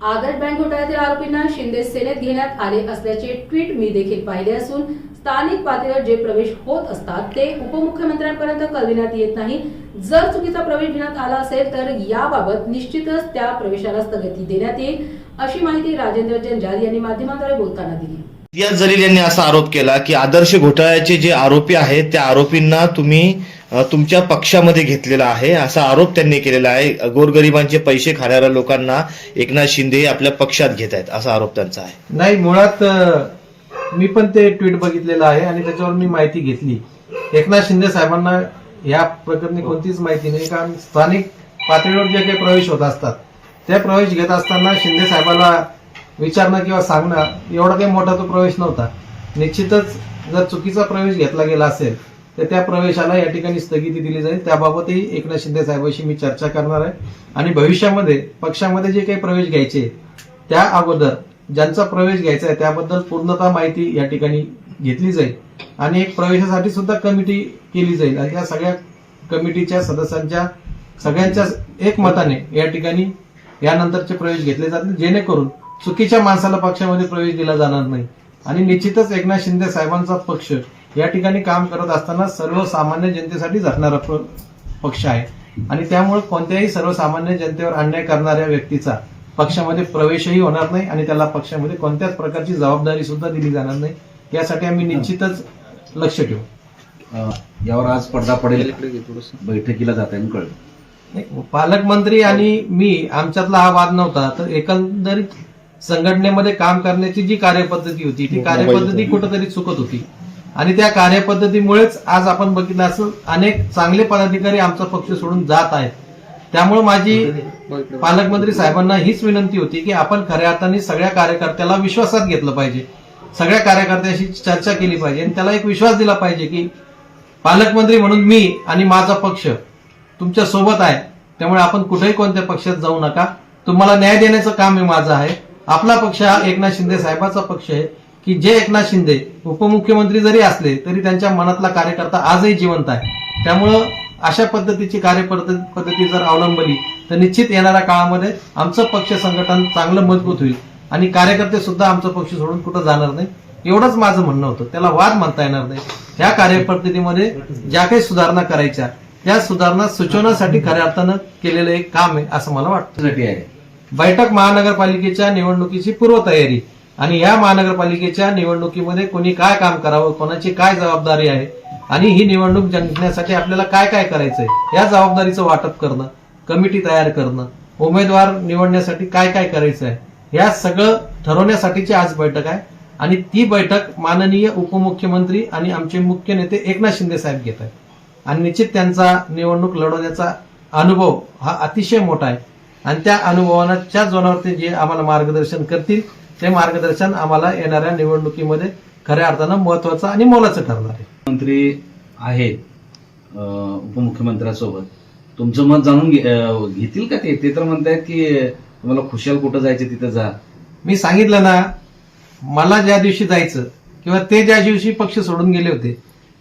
आदर्श bank घोटाळ्यातील आरोपींना शिंदे सेनेत घेण्यात आले असल्याचे ट्विट मी देखील पाहिले असून स्थानिक पातळीवर जे प्रवेश होत असतात ते उपमुख्यमंत्र्यांपर्यंत कळविण्यात येत नाही. जर चुकीचा प्रवेश घेण्यात आला असेल तर याबाबत निश्चितच त्या प्रवेशाला स्थगिती देण्यात येईल अशी माहिती राजेंद्र जंजाल यांनी माध्यमांद्वारे बोलताना दिली. रियाज जलील यांनी असा आरोप केला की आदर्श घोटाळ्याचे जे आरोपी आहेत त्या आरोपींना तुम्ही तुमच्या पक्षामध्ये घेतलेला आहे. असा आरोप त्यांनी केलेला आहे. गोरगरिबांचे पैसे खाणाऱ्या लोकांना एकनाथ शिंदे आपल्या पक्षात घेत आहेत. असा आरोप त्यांचा आहे. नाही मुळात मी पण ते ट्विट बघितलेलं आहे आणि त्याच्यावर मी माहिती घेतली. एकनाथ शिंदे साहेबांना या प्रकरणी कोणतीच माहिती नाही कारण स्थानिक पातळीवर जे काही प्रवेश होत असतात ते प्रवेश घेत असताना शिंदे साहेबाला विचारणं किंवा सांगणं एवढा काही मोठा तो प्रवेश नव्हता. निश्चितच जर चुकीचा प्रवेश घेतला गेला असेल तर त्या प्रवेशाला या ठिकाणी स्थगिती दिली जाईल. त्याबाबतही एकनाथ शिंदे साहेबांशी मी चर्चा करणार आहे. आणि भविष्यामध्ये पक्षामध्ये जे काही प्रवेश घ्यायचे त्या अगोदर ज्यांचा प्रवेश घ्यायचा आहे त्याबद्दल पूर्णतः माहिती या ठिकाणी घेतली जाईल. आणि एक प्रवेशासाठी सुद्धा कमिटी केली जाईल. आणि या सगळ्या कमिटीच्या सदस्यांच्या सगळ्यांच्या एक मताने या ठिकाणी यानंतरचे प्रवेश घेतले जातील. जेणेकरून चुकीच्या माणसाला पक्षामध्ये प्रवेश दिला जाणार नाही. आणि निश्चितच एकनाथ शिंदे साहेबांचा पक्ष या ठिकाणी काम करत असताना सर्वसामान्य जनतेसाठी झटणारा पक्ष आहे. आणि त्यामुळे कोणत्याही सर्वसामान्य जनतेवर अन्याय करणाऱ्या व्यक्तीचा पक्षामध्ये प्रवेशही होणार नाही आणि त्याला पक्षामध्ये कोणत्याच प्रकारची जबाबदारी सुद्धा दिली जाणार नाही. यासाठी आम्ही निश्चितच लक्ष ठेवू. अ, यावर आज पडदा पडेल. बैठकीला जात आहे कळलं. नाही, पालकमंत्री आणि मी आमच्यातला हा वाद नव्हता. तर एकंदरीत संघटनेमध्ये काम करण्याची जी कार्यपद्धती होती ती कार्यपद्धती कुठंतरी चुकत होती. आणि त्या कार्यपद्धतीमुळेच आज आपण बघितलं असं अनेक चांगले पदाधिकारी आमचा पक्ष सोडून जात आहेत. त्यामुळे माझी पालकमंत्री साहेबांना हीच विनंती होती की आपण खऱ्या अर्थाने सगळ्या कार्यकर्त्याला विश्वासात घेतलं पाहिजे. सगळ्या कार्यकर्त्याशी चर्चा केली पाहिजे आणि त्याला एक विश्वास दिला पाहिजे की पालकमंत्री म्हणून मी आणि माझा पक्ष तुमच्यासोबत आहे. त्यामुळे आपण कुठेही कोणत्या पक्षात जाऊ नका. तुम्हाला न्याय देण्याचं काम हे माझं आहे. आपला पक्ष हा एकनाथ शिंदे साहेबाचा पक्ष आहे. की जे एकनाथ शिंदे उपमुख्यमंत्री जरी असले तरी त्यांच्या मनातला कार्यकर्ता आजही जिवंत आहे. त्यामुळं अशा पद्धतीची कार्यपद्धती पद्धती जर अवलंबली तर निश्चित येणाऱ्या काळामध्ये आमचं पक्ष संघटन चांगलं मजबूत होईल. आणि कार्यकर्ते सुद्धा आमचं पक्ष सोडून कुठं जाणार नाही एवढंच माझं म्हणणं होतं. त्याला वाद म्हणता येणार नाही. ह्या कार्यपद्धतीमध्ये ज्या काही सुधारणा करायच्या त्या सुधारणा सुचवण्यासाठी खऱ्या अर्थानं केलेलं एक काम आहे असं मला वाटतं. बैठक महानगरपालिकेच्या निवडणुकीची पूर्वतयारी. आणि या महानगरपालिकेच्या निवडणुकीमध्ये कोणी काय काम करावं कोणाची काय जबाबदारी आहे आणि ही निवडणूक जिंकण्यासाठी आपल्याला काय काय करायचंय या जबाबदारीचं वाटप करणं कमिटी तयार करणं उमेदवार निवडण्यासाठी काय काय करायचं आहे या सगळं ठरवण्यासाठीची आज बैठक आहे. आणि ती बैठक माननीय उपमुख्यमंत्री आणि आमचे मुख्य नेते एकनाथ शिंदे साहेब घेत आहेत. आणि निश्चित त्यांचा निवडणूक लढवण्याचा अनुभव हा अतिशय मोठा आहे. आणि त्या अनुभवाच्या जोनावरती जे आम्हाला मार्गदर्शन करतील ते मार्गदर्शन आम्हाला येणाऱ्या निवडणुकीमध्ये खऱ्या अर्थानं महत्वाचं आणि मोलाचं ठरणार आहे. मंत्री आहेत उपमुख्यमंत्र्यासोबत. तुमचं मत जाणून घेतील का ते? ते तर म्हणतायत की तुम्हाला खुशाल कुठं जायचं तिथं जा. मी सांगितलं ना मला ज्या दिवशी जायचं किंवा ते ज्या दिवशी पक्ष सोडून गेले होते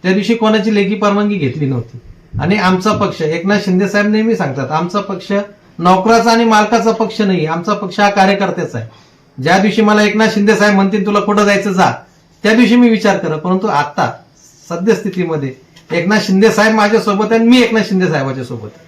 त्या दिवशी कोणाची लेखी परवानगी घेतली नव्हती. आणि आमचा पक्ष एकनाथ शिंदे साहेब नेहमी सांगतात आमचा पक्ष नोकराचा आणि मालकाचा पक्ष नाही आमचा पक्ष हा कार्यकर्त्याचा आहे. ज्या दिवशी मला एकनाथ शिंदे साहेब म्हणतील तुला कुठं जायचं जा त्या दिवशी मी विचार करत परंतु आता सद्यस्थितीमध्ये एकनाथ शिंदे साहेब माझ्या सोबत आहे आणि मी एकनाथ शिंदे साहेबाच्या सोबत आहे.